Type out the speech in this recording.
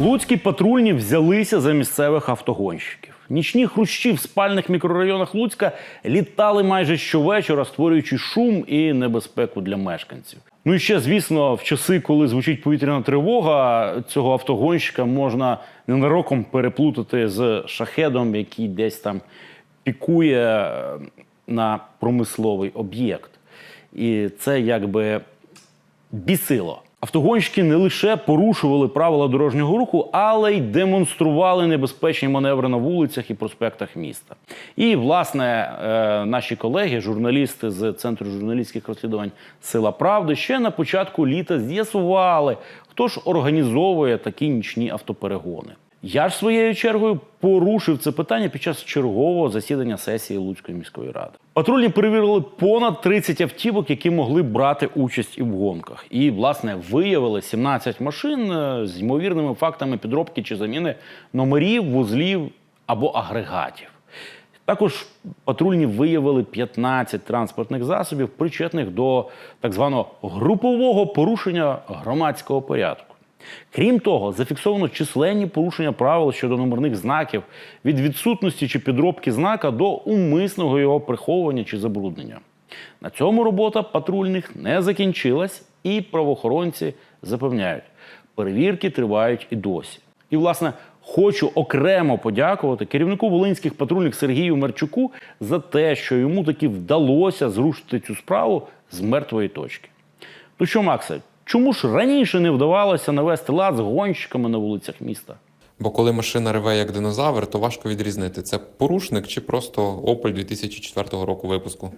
Луцькі патрульні взялися за місцевих автогонщиків. Нічні хрущі в спальних мікрорайонах Луцька літали майже щовечора, створюючи шум і небезпеку для мешканців. Ну і ще, звісно, в часи, коли звучить повітряна тривога, цього автогонщика можна ненароком переплутати з шахедом, який десь там пікує е, на промисловий об'єкт. І це якби бісило. Автогонщики не лише порушували правила дорожнього руху, але й демонстрували небезпечні маневри на вулицях і проспектах міста. І, власне, е, наші колеги, журналісти з Центру журналістських розслідувань Сила Правди, ще на початку літа з'ясували, хто ж організовує такі нічні автоперегони. Я ж своєю чергою порушив це питання під час чергового засідання сесії Луцької міської ради. Патрульні перевірили понад 30 автівок, які могли брати участь і в гонках. І, власне, виявили 17 машин е, з ймовірними фактами підробки чи заміни номерів, вузлів або агрегатів. Також патрульні виявили 15 транспортних засобів, причетних до так званого групового порушення громадського порядку. Крім того, зафіксовано численні порушення правил щодо номерних знаків від відсутності чи підробки знака до умисного його приховування чи забруднення. На цьому робота патрульних не закінчилась, і правоохоронці запевняють, перевірки тривають і досі. І, власне, хочу окремо подякувати керівнику волинських патрульних Сергію Мерчуку за те, що йому таки вдалося зрушити цю справу з мертвої точки. Ну що, Максе, чому ж раніше не вдавалося навести лад з гонщиками на вулицях міста? Бо коли машина реве як динозавр, то важко відрізнити, це порушник чи просто Opel 2004 року випуску.